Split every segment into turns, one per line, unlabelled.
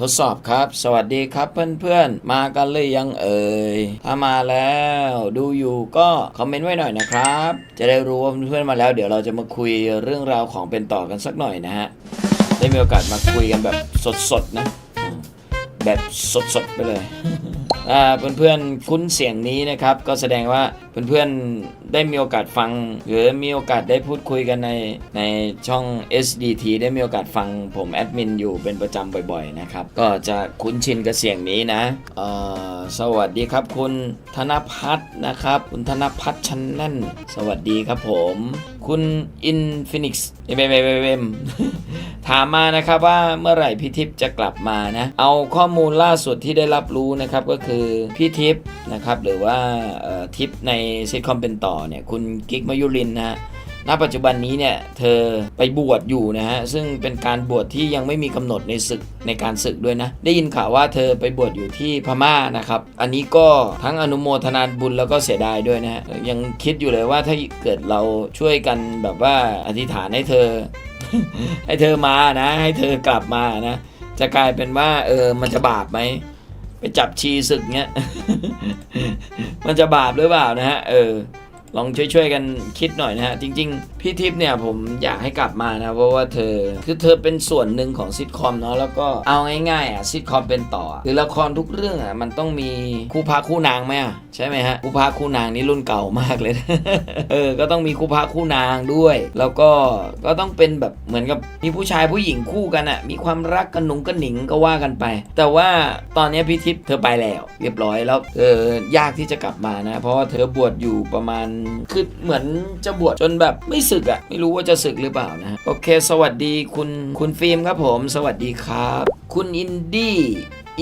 ทดสอบครับ สวัสดีครับเพื่อนๆ มากันเลยยังเอ่ย ถ้ามาแล้วดูอยู่ก็คอมเมนต์ไว้หน่อยนะครับ จะได้รู้ว่าเพื่อนๆมาแล้ว เดี๋ยวเราจะมาคุยเรื่องราวของเป็นต่อกันสักหน่อยนะฮะ ได้มีโอกาสมาคุยกันแบบสดๆนะ แบบสดๆไปเลย เพื่อนๆคุ้นเสียงนี้นะครับ ก็แสดงว่าเพื่อนๆได้มีโอกาสฟัง หรือมีโอกาสได้พูดคุยกันในในช่อง SDT ได้มีโอกาสฟังผมแอดมินอยู่เป็นประจำบ่อยๆนะครับ ก็จะคุ้นชินกับเสียงนี้นะสวัสดีครับคุณธนพัฒน์นะครับ คุณธนพัฒน์ชันแน่น สวัสดีครับผม คุณอินฟินิกซ์ เอ็มเอ็มเอ็มเอ็มถามมานะครับว่าเมื่อไหร่พี่ทิพย์จะกลับมานะ เอาข้อมูลล่าสุดที่ได้รับรู้นะครับก็คือพี่ทิพย์นะครับหรือว่าทิพย์ในซิทคอมเป็นต่อเนี่ยคุณกิ๊กมายุรินนะฮะ ณปัจจุบันนี้เนี่ยเธอไปบวชอยู่นะฮะซึ่งเป็นการบวชที่ยังไม่มีกำหนดในศึกในการศึกด้วยนะ ได้ยินข่าวว่าเธอไปบวชอยู่ที่พม่านะครับ อันนี้ก็ทั้งอนุโมทนาบุญแล้วก็เสียดายด้วยนะฮะยังคิดอยู่เลยว่าถ้าเกิดเราช่วยกันแบบว่าอธิษฐานให้เธอ ให้เธอมานะ ให้เธอกลับมานะ จะกลายเป็นว่าเออมันจะบาปไหมไปจับชีศึกเงี้ยมันจะบาปหรือเปล่านะฮะเออ ลองช่วยๆกันคิดหน่อยนะฮะ จริง ๆ พี่ทิพย์เนี่ยผมอยากให้กลับมานะ เพราะว่าเธอคือเธอเป็นส่วนหนึ่งของซิทคอมเนาะแล้วก็เอาง่ายๆอะซิทคอมเป็นต่อหรือละครทุกเรื่องอะมันต้องมีคู่พระคู่นางไหมอะใช่ไหมฮะคู่พระคู่นางนี่รุ่นเก่ามากเลยนะเออก็ต้องมีคู่พระคู่นางด้วย แล้วก็ก็ต้องเป็นแบบเหมือนกับมีผู้ชายผู้หญิงคู่กันอะมีความรักกันหนุ่งกันหนิงก็ว่ากันไป แต่ว่าตอนนี้พี่ทิพย์เธอไปแล้ว เรียบร้อยแล้วเออยากที่จะกลับมานะ เพราะว่าเธอบวชอยู่ประมาณคือเหมือนจะบวชจนแบบไม่ศึกอะไม่รู้ว่าจะศึกหรือเปล่านะโอเค สวัสดีคุณคุณฟิล์มครับผม สวัสดีครับ คุณอินดี้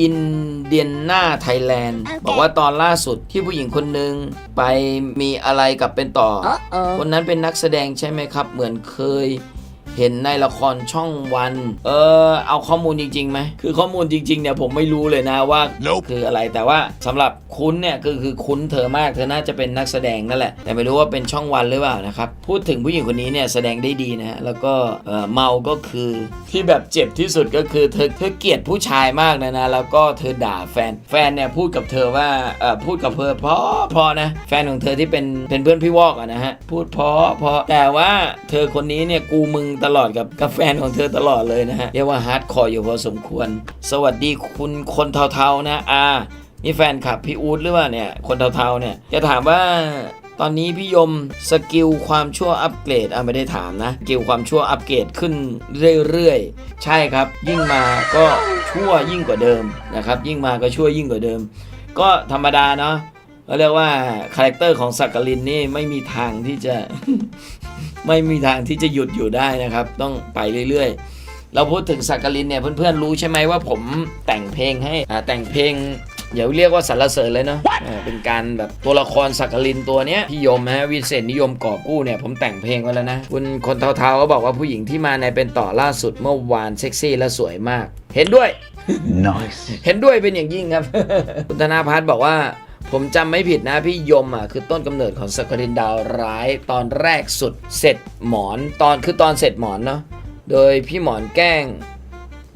อินเดียนาไทยแลนด์ บอกว่าตอนล่าสุดที่ผู้หญิงคนหนึ่งไปมีอะไรกับเป็นต่อ
Uh-oh.
คนนั้นเป็นนักแสดงใช่ไหมครับ เหมือนเคย เห็นในละครช่องวัน เออเอาข้อมูลจริงๆไหมคือข้อมูลจริงๆเนี่ยผมไม่รู้เลยนะว่า
Nope
คืออะไรแต่ว่าสำหรับคุณเนี่ยคือคือคุ้นเธอมากเธอน่าจะเป็นนักแสดงนั่นแหละ แต่ไม่รู้ว่าเป็นช่องวันหรือเปล่านะครับพูดถึงผู้หญิงคนนี้เนี่ยแสดงได้ดีนะฮะแล้วก็เออเมาก็คือที่แบบเจ็บที่สุดก็คือเธอเธอเกลียดผู้ชายมากนะนะแล้วก็เธอด่าแฟนแฟนเนี่ยพูดกับเธอว่าเออพูดกับเธอเพราะเพราะนะแฟนของเธอที่เป็นเป็นเพื่อนพี่วอกอะนะฮะพูดเพราะเพราะแต่ว่าเธอคนนี้เนี่ยกูมึงตลอดกับกับแฟนของเธอตลอดเลยนะฮะเรียกว่าฮาร์ดคอร์อยู่พอสมควร สวัสดีคุณคนเทาๆนะอานี่แฟนคลับพี่อูดหรือว่าเนี่ยคนเทาๆเนี่ยจะถามว่าตอนนี้พี่ยมสกิลความชั่วอัปเกรดอะไม่ได้ถามนะสกิลความชั่วอัปเกรดขึ้นเรื่อยๆ ใช่ครับ ยิ่งมาก็ชั่วยิ่งกว่าเดิมนะครับ ยิ่งมาก็ชั่วยิ่งกว่าเดิม ก็ธรรมดาเนาะก็เรียกว่าคาแรคเตอร์ของสักกลินนี่ไม่มีทางที่จะ ไม่มีทางที่จะหยุดอยู่ได้นะครับ ต้องไปเรื่อยๆ เราพูดถึงสักกลินเนี่ยเพื่อนๆรู้ใช่ไหมว่าผมแต่งเพลงให้อ่าแต่งเพลงอย่าเรียกว่าสรรเสริญเลยเนาะอ่าเป็นการแบบตัวละครสักกลินตัวเนี้ยพี่ยมฮะวิเศษนิยมกอบกู้เนี่ยผมแต่งเพลงไว้แล้วนะ คุณคนเทาๆก็บอกว่าผู้หญิงที่มาในเป็นต่อล่าสุดเมื่อวานเซ็กซี่และสวยมาก เห็นด้วย
Nice.
เห็นด้วยเป็นอย่างยิ่งครับ คุณธนาพัฒน์บอกว่า ผมจำไม่ผิดนะพี่ยมอะคือต้นกำเนิดของสกรินดาวร้ายตอนแรกสุดเสร็จหมอนตอนคือตอนเสร็จหมอนเนาะโดยพี่หมอนแกล้ง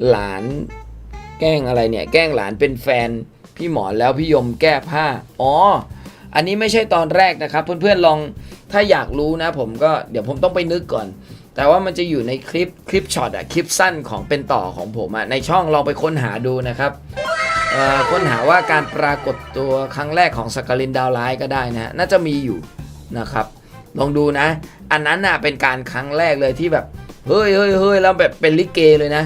หลานแกล้งอะไรเนี่ย แกล้งหลานเป็นแฟน พี่หมอนแล้วพี่ยมแก้ผ้า อ๋อ อันนี้ไม่ใช่ตอนแรกนะครับ เพื่อนๆลองถ้าอยากรู้นะ ผมก็เดี๋ยวผมต้องไปนึกก่อน แต่ว่ามันจะอยู่ในคลิปคลิปช็อตอะคลิปสั้นของเป็นต่อของผมอะในช่องลองไปค้นหาดูนะครับ ค้นหาว่าการปรากฏตัวครั้งแรกของสกาลินดาวไลท์ก็ได้นะน่าจะมีอยู่นะครับ ลองดูนะ อันนั้นน่ะเป็นการครั้งแรกเลยที่แบบเฮ้ยเฮ้ยเฮ้ยแล้วแบบเป็นลิเกเลยนะ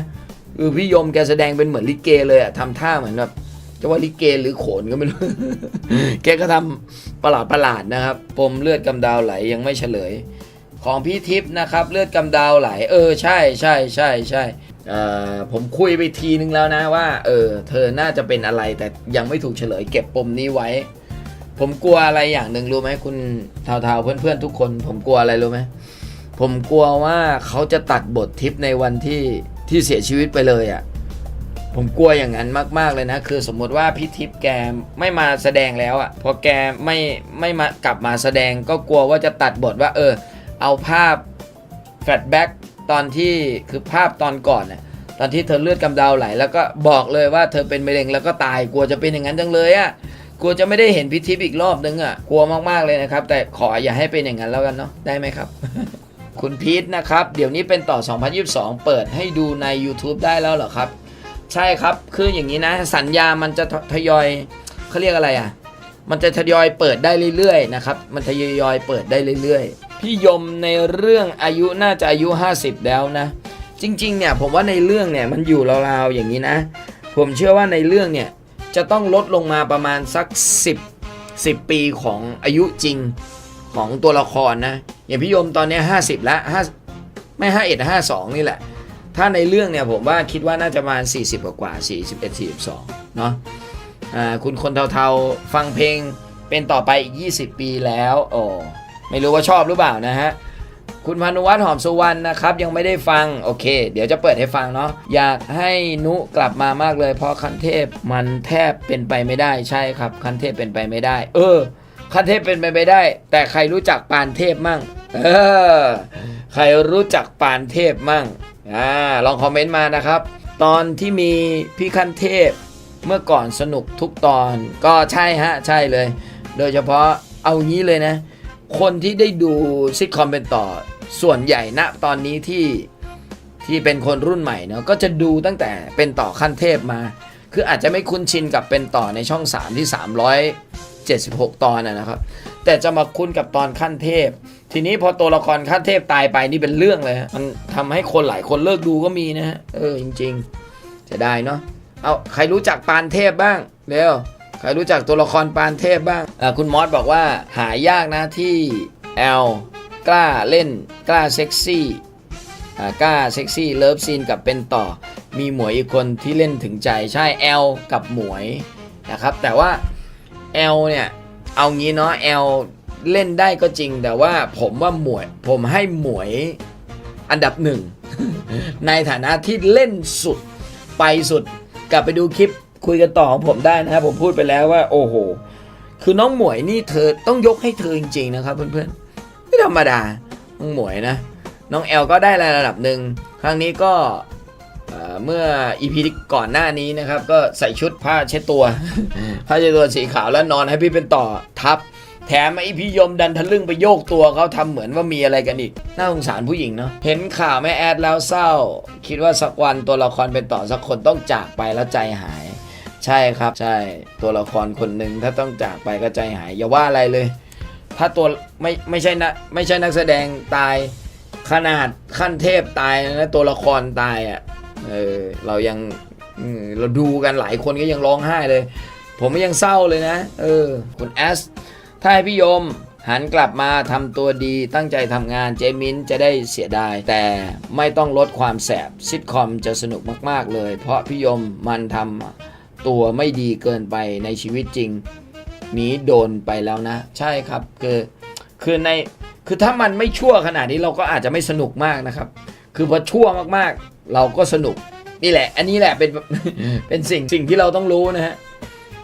คือพี่ยมแกแสดงเป็นเหมือนลิเกเลยอะทำท่าเหมือนแบบจะว่าลิเกหรือโขนก็ไม่รู้ แกก็ทำประหลาดประหลาดๆนะครับ ปมเลือดกำดาวไหลยังไม่เฉลย ของพี่ทิพย์นะครับ เลือดกำดาวไหล เออใช่ใช่ใช่ใช่ ผมคุยไปทีนึงแล้วนะว่า เออ เธอน่าจะเป็นอะไรแต่ยังไม่ถูกเฉลย เก็บปมนี้ไว้ ผมกลัวอะไรอย่างหนึ่งรู้ไหมคุณเทาๆเพื่อนๆทุกคน ผมกลัวอะไรรู้ไหมผมกลัวว่าเขาจะตัดบททิพในวันที่ที่เสียชีวิตไปเลยอะ่ะ ผมกลัวอย่างนั้นมาก ๆเลยนะ คือสมมติว่าพี่ทิพย์แกไม่มาแสดงแล้วอะ่ะพอแกไม่ไม่มากลับมาแสดงก็กลัวว่าจะตัดบทว่า เออ เอาภาพแฟลชแบ็ก ตอนที่คือภาพตอนก่อนน่ะตอนที่เธอเลือดกำเดาไหล แล้วก็บอกเลยว่าเธอเป็นมะเร็งแล้วก็ตายกลัวจะเป็นอย่างนั้นจังเลยอะกลัวจะไม่ได้เห็นพิธีอีกรอบนึงอะกลัวมากๆเลยนะครับ แต่ขออย่าให้เป็นอย่างนั้นแล้วกันเนาะได้ไหมครับ คุณพีทนะครับ เดี๋ยวนี้เป็นต่อ 2022 เปิดให้ดูใน YouTube ได้แล้วเหรอครับ ใช่ครับคืออย่างนี้นะ สัญญามันจะททยอยเขาเรียกอะไรอะมันจะทยอยเปิดได้เรื่อยๆนะครับ มันทยอยเปิดได้เรื่อยๆ พี่ยมในเรื่องอายุน่าจะอายุ 50 แล้วนะ จริงๆเนี่ยผมว่าในเรื่องเนี่ยมันอยู่ราวๆอย่างนี้นะ ผมเชื่อว่าในเรื่องเนี่ยจะต้องลดลงมาประมาณสัก 10 10 ปีของอายุจริงของตัวละครนะ อย่างพี่ยมตอนนี้ 50 แล้ว5ไม่ 51 52 นี่แหละ ถ้าในเรื่องเนี่ยผมว่าคิดว่าน่าจะประมาณ 40 กว่ากว่า 41 42 เนาะอ่าคุณคนเทาๆ ฟังเพลงเป็นต่อไปอีก 20 ปีแล้วโอ้ ไม่รู้ว่าชอบหรือเปล่านะฮะคุณพานุวัฒน์หอมสุวรรณนะครับ ยังไม่ได้ฟัง โอเค เดี๋ยวจะเปิดให้ฟังเนาะอยากให้นุกลับมามากเลย เพราะคันเทพมันแทบเป็นไปไม่ได้ใช่ครับ คันเทพเป็นไปไม่ได้ เออ คันเทพเป็นไปไม่ได้ แต่ใครรู้จักปานเทพมั่ง เออ ใครรู้จักปานเทพมั่งอ่าลองคอมเมนต์มานะครับ ตอนที่มีพี่คันเทพเมื่อก่อนสนุกทุกตอนก็ใช่ฮะใช่เลย โดยเฉพาะเอางี้เลยนะ คนที่ได้ดูซิทคอมเป็นต่อ ส่วนใหญ่ณตอนนี้ที่ที่เป็นคนรุ่นใหม่เนาะก็จะดูตั้งแต่เป็นต่อขั้นเทพมา คืออาจจะไม่คุ้นชินกับเป็นต่อในช่อง 3 ที่ 376 ตอนนะครับ แต่จะมาคุ้นกับตอนขั้นเทพ ทีนี้พอตัวละครขั้นเทพตายไปนี่เป็นเรื่องเลยมันทำให้คนหลายคนเลิกดูก็มีนะฮะเออจริงๆจะได้เนาะเอาใครรู้จักปานเทพบ้างเร็ว ครรู้จักตัวละครปานเทพบ้างคุณมอสบอกว่าหายากนะที่แอลกล้าเล่นกล้าเซ็กซี่กล้าเซ็กซี่เลิฟซีนกับเป็นต่อ มีหมวยอีกคนที่เล่นถึงใจใช่แอลกับหมวยนะครับแต่ว่าแอลเนี่ยเอางี้เนาะแอลเล่นได้ก็จริง แต่ว่าผมว่าหมวย ผมให้หมวยอันดับหนึ่งในฐานะที่เล่นสุดไปสุด กลับไปดูคลิป คุยกันต่อของผมได้นะครับผมพูดไปแล้วว่า โอ้โห คือน้องหมวยนี่เธอต้องยกให้เธอจริงๆนะครับเพื่อนๆไม่ธรรมดา น้องหมวยนะ น้องแอลก็ได้ระดับหนึ่งครั้งนี้ก็เมื่ออีพีก่อนหน้านี้นะครับ ก็ใส่ชุดผ้าเช็ดตัวผ้าเช็ดตัวสีขาวแล้วนอนให้พี่เป็นต่อทับ แถมไอพี่ยมดันทะลึ่งไปโยกตัวเขาทำเหมือนว่ามีอะไรกันอีก น่าสงสารผู้หญิงเนาะเห็นข่าวแม่แอดแล้วเศร้า คิดว่าสักวันตัวละครเป็นต่อสักคนต้องจากไปแล้วใจหาย ใช่ครับใช่ตัวละครคนหนึ่งถ้าต้องจากไปก็ใจหาย อย่าว่าอะไรเลย ถ้าตัวไม่ไม่ใช่นะไม่ใช่นักแสดงตายขนาดขั้นเทพตายนะตัวละครตายอะ่ะเออเรายังเราดูกันหลายคนก็ยังร้องไห้เลย ผมก็ยังเศร้าเลยนะ เออคุณแอสถ้าให้พี่ยมหันกลับมาทำตัวดีตั้งใจทำงานเจมินจะได้เสียดาย แต่ไม่ต้องลดความแสบซิทคอมจะสนุกมาก ๆ เลย เพราะพี่ยมมันทำ ตัวไม่ดีเกินไปในชีวิตจริง นี้โดนไปแล้วนะ ใช่ครับคือคือในคือถ้ามันไม่ชั่วขนาดนี้เราก็อาจจะไม่สนุกมากนะครับ คือพอชั่วมากๆ เราก็สนุกนี่แหละ อันนี้แหละเป็นเป็นสิ่งสิ่งที่เราต้องรู้นะฮะ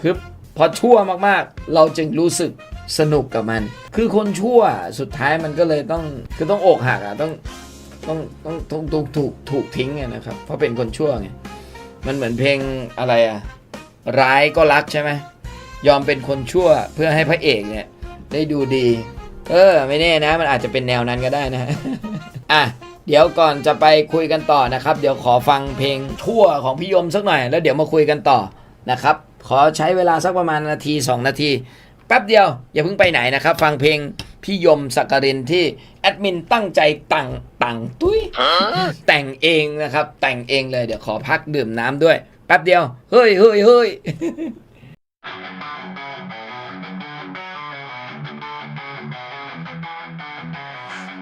คือพอชั่วมากๆ เราจึงรู้สึกสนุกกับมัน คือคนชั่วสุดท้ายมันก็เลยต้องคือต้องอกหักอะต้องต้องต้องต้องถูกถูกถูกทิ้งไงนะครับ เพราะเป็นคนชั่วไงมันเหมือนเพลงอะไรอะ ร้ายก็รักใช่ไหมยอมเป็นคนชั่วเพื่อให้พระเอกเนี่ยได้ดูดี เออไม่แน่นะ มันอาจจะเป็นแนวนั้นก็ได้นะอะเดี๋ยวก่อนจะไปคุยกันต่อนะครับ เดี๋ยวขอฟังเพลงชั่วของพี่ยมสักหน่อย แล้วเดี๋ยวมาคุยกันต่อนะครับ ขอใช้เวลาสักประมาณนาที 2 นาทีแป๊บเดียว อย่าเพิ่งไปไหนนะครับ ฟังเพลงพี่ยมสักการินที่แอดมินตั้งใจตั้งตั้งตุ้ยแต่งเองนะครับ แต่งเองเลยเดี๋ยวขอพักดื่มน้ำด้วย แป๊บเดียว เฮ้ยเฮ้ยเฮ้ย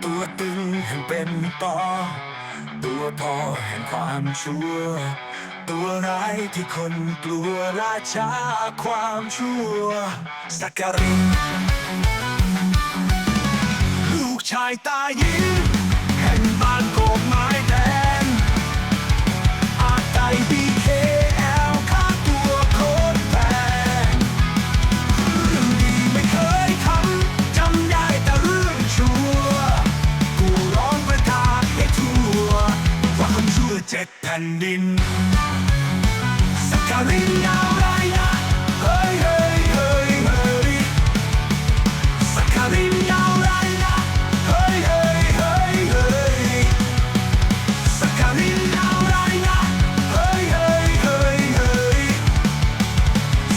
ตัวตึงแห่งเป็นต่อตัวพอแห่งความชั่ว ตัวร้ายที่คนกลัวราชาความชั่วสักการินลูกชายตายิงแห่งบ้านโกกไม้แดงอาไตบี เจ็ดแผ่นดินรินยาวไรนะเฮ้ยเฮ้ยเฮ้ยเฮ้ยสักการินยาวไรนะเฮ้ยเฮ้ยเฮ้ยเฮ้ยสักการินยาวไรนะเฮ้ยเฮ้ยเฮ้ยเฮ้ย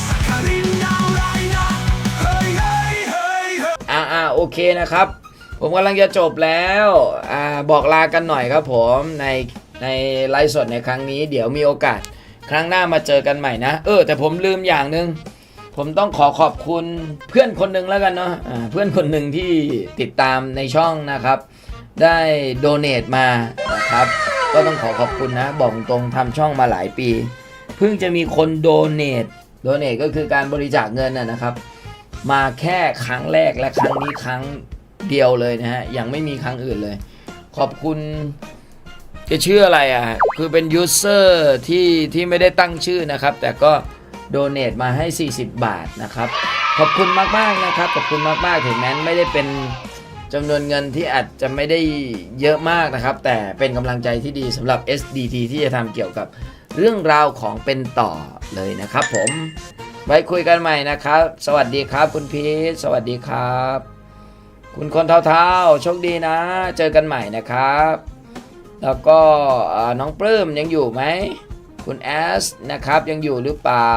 สักการินยาวไรนะเฮ้ยเฮ้ยเฮ้ยเฮ้ย
อ่าอ่าโอเคนะครับผมกำลังจะจบแล้ว อ่า บอกลากันหน่อยครับผมใน ในไลฟ์สดในครั้งนี้เดี๋ยวมีโอกาสครั้งหน้ามาเจอกันใหม่นะ เออ แต่ผมลืมอย่างหนึ่งผมต้องขอขอบคุณเพื่อนคนหนึ่งแล้วกันเนาะอ่าเพื่อนคนหนึ่งที่ติดตามในช่องนะครับ ได้โดเน a มานะครับ ก็ต้องขอขอบคุณนะ บอกตรงทำช่องมาหลายปี เพิ่งจะมีคนโดเน a โดเน a ก็คือการบริจาคเงินนะนะครับ มาแค่ครั้งแรกและครั้งนี้ครั้งเดียวเลยนะฮะยังไม่มีครั้งอื่นเลย ขอบคุณ จะชื่ออะไรอะ คือเป็นยูเซอร์ที่ที่ไม่ได้ตั้งชื่อนะครับ แต่ก็โดเน a มาให้ 40 บาทนะครับ ขอบคุณมากๆนะครับ ขอบคุณมากๆ ถึงแม้ไม่ได้เป็นจำนวนเงินที่อาจจะไม่ได้เยอะมากนะครับ แต่เป็นกำลังใจที่ดีสำหรับ SDT ที่จะทำเกี่ยวกับเรื่องราวของเป็นต่อเลยนะครับผม ไว้คุยกันใหม่นะครับ สวัสดีครับคุณพีทสวัสดีครับ คุณคนเท่าๆโชคดีนะ เจอกันใหม่นะครับ แล้วก็น้องปลื้มยังอยู่ไหมคุณแอสนะครับยังอยู่หรือเปล่า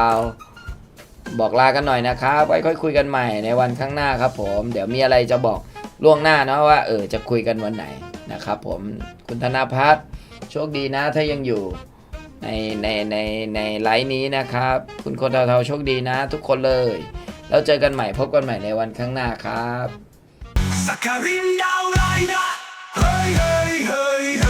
บอกลากันหน่อยนะครับไว้ค่อยคุยกันใหม่ในวันข้างหน้าครับ ผม เดี๋ยวมีอะไรจะบอกล่วงหน้าเนาะว่าเออจะคุยกันวันไหนนะครับ ผมคุณธนาพัฒน์โชคดีนะถ้ายังอยู่ในในในในไลฟ์นี้นะครับ คุณคนเทาๆโชคดีนะ ทุกคนเลย แล้วเจอกันใหม่พบกันใหม่ในวันข้างหน้าครับ
สักการินยาวไรนะเฮ้ยเฮ้ยเฮ้ย